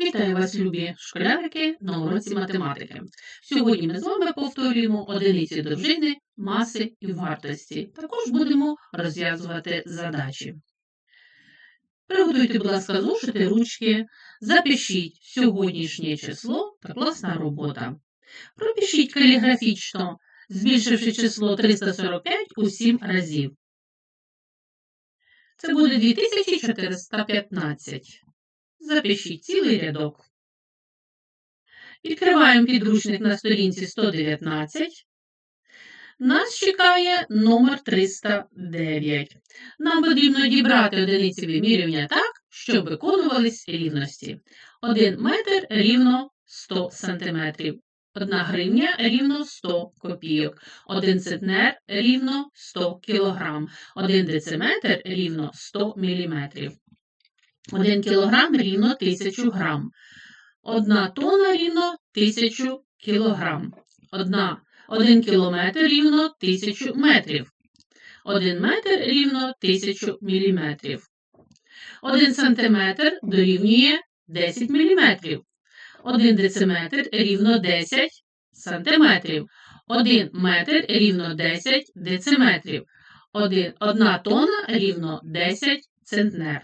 Вітаю вас, любі школярики, на уроці математики. Сьогодні ми з вами повторюємо одиниці довжини, маси і вартості. Також будемо розв'язувати задачі. Приготуйте, будь ласка, зошити, ручки, запишіть сьогоднішнє число та класна робота. Пропишіть каліграфічно, збільшивши число 345 у 7 разів. Це буде 2415. Запишіть цілий рядок. Відкриваємо підручник на сторінці 119. Нас чекає номер 309. Нам потрібно дібрати одиниці вимірювання так, щоб виконувались рівності. 1 метр рівно 100 см. 1 гривня рівно 100 копійок. 1 центнер рівно 100 кг. 1 дециметр рівно 100 мм. 1 кілограм рівно 1000 грам. 1 тонна рівно 1000 кілограм. 1 кілометр рівно 1000 метрів. 1 метр рівно 1000 міліметрів. 1 сантиметр дорівнює 10 міліметрів. 1 дециметр рівно 10 сантиметрів. 1 метр рівно 10 дециметрів. 1 тонна рівно 10 центнер.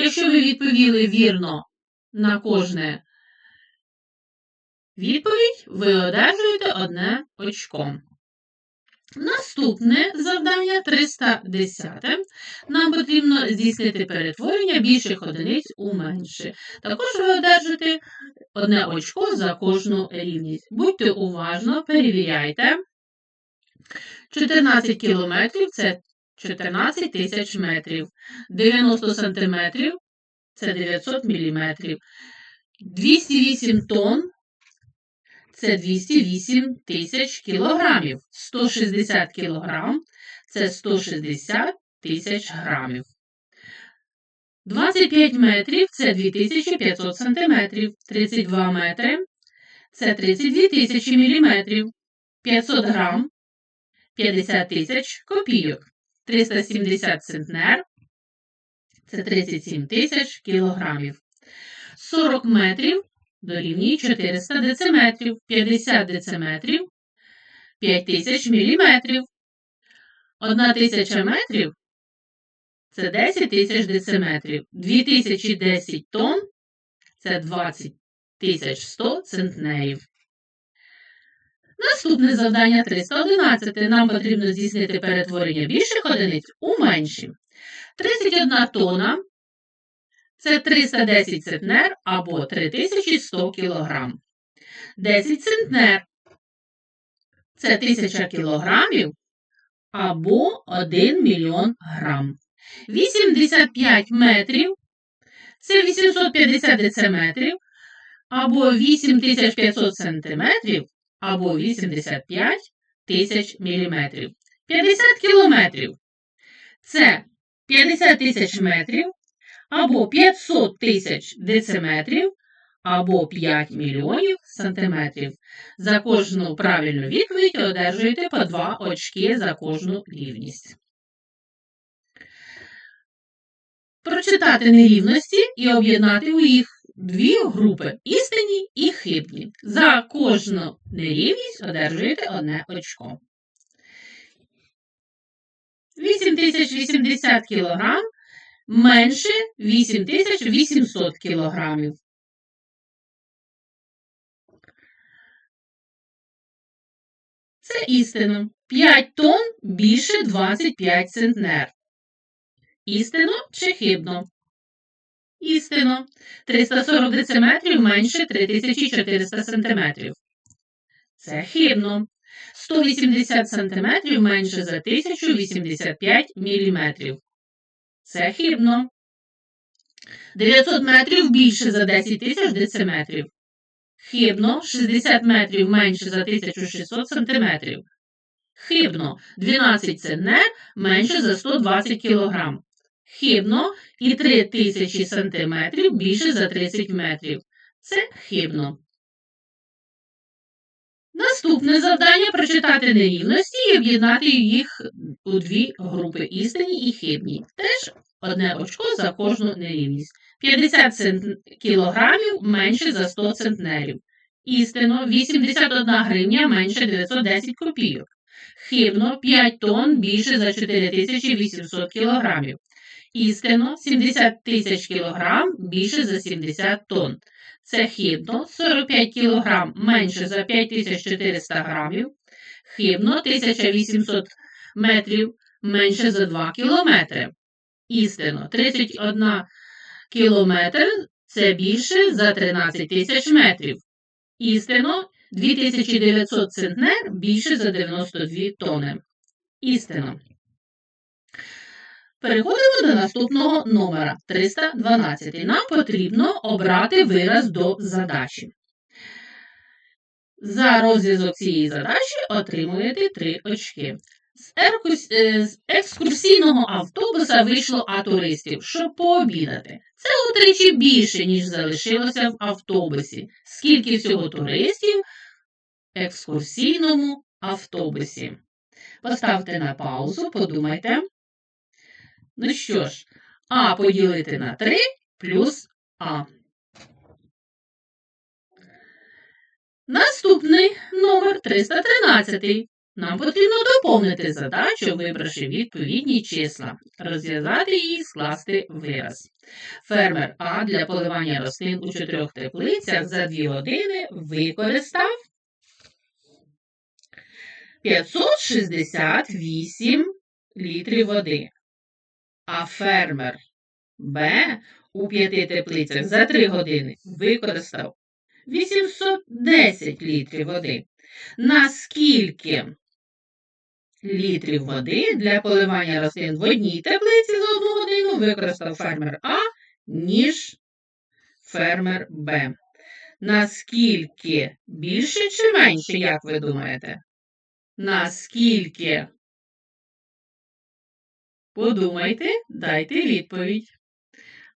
Якщо ви відповіли вірно на кожне відповідь, ви одержуєте одне очко. Наступне завдання 310. Нам потрібно здійснити перетворення більших одиниць у менші. Також ви одержите одне очко за кожну рівність. Будьте уважно, перевіряйте. 14 кілометрів це 14 тисяч метрів. 90 сантиметрів це 900 міліметрів. 208 тонн це 208 тисяч кілограмів. 160 кілограм це 160 тисяч грамів. 25 метрів це 2500 сантиметрів. 32 метри це 32 тисячі міліметрів. 500 грам 50 тисяч копійок. 370 центнер це 37 тисяч кілограмів. 40 метрів дорівнює 400 дециметрів, 50 дециметрів 5 тисяч міліметрів. 1 тисяча метрів це 10 тисяч дециметрів. 2010 тонн це 20 тисяч 100 центнерів. Наступне завдання 311. Нам потрібно здійснити перетворення більших одиниць у менші. 31 тонна це 310 центнер або 3100 кг. 10 центнер це 1000 кілограмів або 1 мільйон грам. 85 метрів це 850 дециметрів або 8500 сантиметрів або 85 тисяч міліметрів. 50 кілометрів це 50 тисяч метрів або 500 тисяч дециметрів або 5 мільйонів сантиметрів. За кожну правильну відповідь одержуєте по 2 очки за кожну рівність. Прочитати нерівності і об'єднати у їх дві групи істинні і хибні. За кожну нерівність одержуєте одне очко. 8080 кг менше 8800 кг. Це істина. 5 тонн більше 25 центнер. Істинно чи хибно? Істинно. 340 дециметрів менше 3400 сантиметрів. Це хибно. 180 сантиметрів менше за 1085 міліметрів. Це хибно. 900 метрів більше за 10 тисяч дециметрів. Хибно 60 метрів менше за 1600 сантиметрів. Хибно 12 центнер менше за 120 кілограм. Хибно і 3000 сантиметрів більше за 30 метрів. Це хибно. Наступне завдання прочитати нерівності і об'єднати їх у дві групи істинні і хибні. Теж одне очко за кожну нерівність. 50 цент... кілограмів менше за 100 центнерів. Істинно 81 гривня менше 910 копійок. Хибно 5 тонн більше за 4800 кілограмів. Істинно 70 тисяч кілограм більше за 70 тонн. Це хибно 45 кілограм менше за 5400 грамів. Хибно 1800 метрів менше за 2 кілометри. Істинно 31 кілометр це більше за 13 тисяч метрів. Істинно 2900 центнер більше за 92 тони. Істинно. Переходимо до наступного номера 312. Нам потрібно обрати вираз до задачі. За розв'язок цієї задачі отримуєте 3 очки. Е, з екскурсійного автобуса вийшло А туристів, щоб пообідати. Це утричі більше, ніж залишилося в автобусі. Скільки всього туристів в екскурсійному автобусі? Поставте на паузу, подумайте. Ну що ж, А поділити на 3 плюс А. Наступний номер 313. Нам потрібно доповнити задачу, вибравши відповідні числа, розв'язати її і скласти вираз. Фермер А для поливання рослин у чотирьох теплицях за 2 години використав 568 літрів води. А фермер Б у п'яти теплицях за 3 години використав 810 літрів води. Наскільки літрів води для поливання рослин в одній теплиці за одну годину використав фермер А, ніж фермер Б? Наскільки більше чи менше, як ви думаєте? Наскільки? Подумайте, дайте відповідь.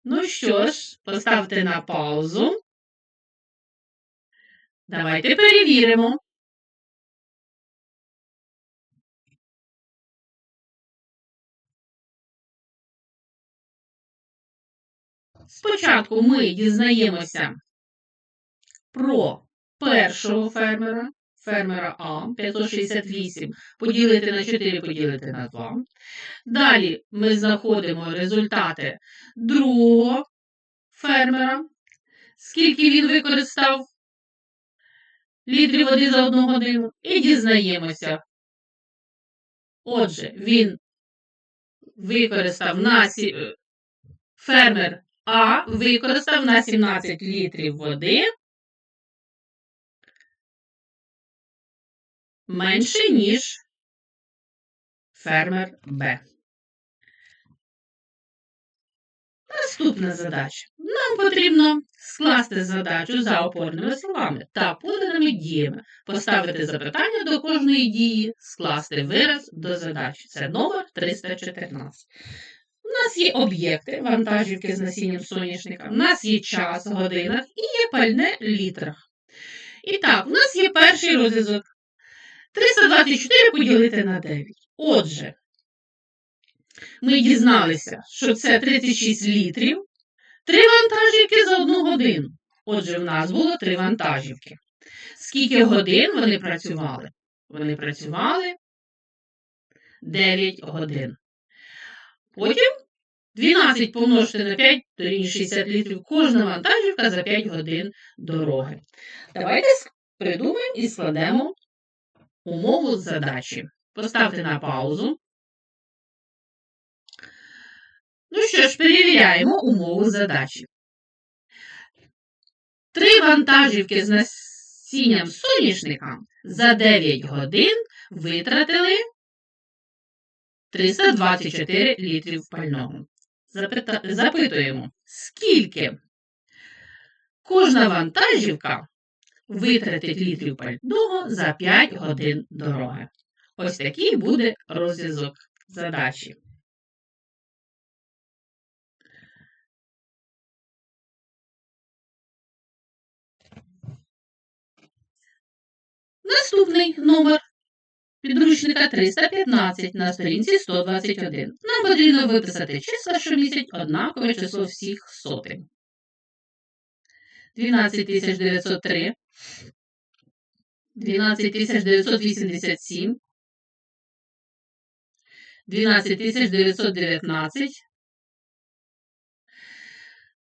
Ну що ж, поставте на паузу. Давайте перевіримо. Спочатку ми дізнаємося про першого фермера, фермера А 568 поділити на 4 поділити на 2. Далі ми знаходимо результати другого фермера, скільки він використав літрів води за одну годину, і дізнаємося. Отже, він використав на фермер А використав на 17 літрів води менше, ніж фермер Б. Наступна задача. Нам потрібно скласти задачу за опорними словами та поданими діями, поставити запитання до кожної дії, скласти вираз до задачі. Це номер 314. У нас є об'єкти, вантажівки з насінням соняшника, у нас є час в годинах і є пальне в літрах. І так, у нас є перший розв'язок. 324 поділити на 9. Отже, ми дізналися, що це 36 літрів, три вантажівки за одну годину. Отже, в нас було три вантажівки. Скільки годин вони працювали? Вони працювали 9 годин. Потім 12 помножити на 5, дорівнює 60 літрів. Кожна вантажівка за 5 годин дороги. Давайте придумаємо і складемо умову задачі. Поставте на паузу. Ну що ж, перевіряємо умову задачі. Три вантажівки з насінням соняшника за 9 годин витратили 324 літрів пального. Запита... Запитуємо, скільки кожна вантажівка витратить літрів пального за 5 годин дороги. Ось такий буде розв'язок задачі. Наступний номер підручника 315 на сторінці 121. Нам потрібно виписати числа, що містять однакове число всіх сотень. 12903, 12987, 12919.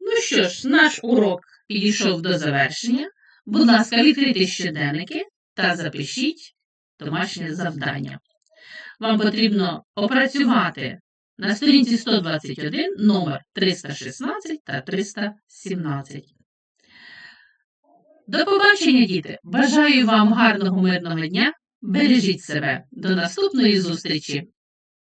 Ну що ж, наш урок підійшов до завершення. Будь ласка, відкрийте щоденники та запишіть домашнє завдання. Вам потрібно опрацювати на сторінці 121 номер 316 та 317. До побачення, діти! Бажаю вам гарного мирного дня! Бережіть себе! До наступної зустрічі!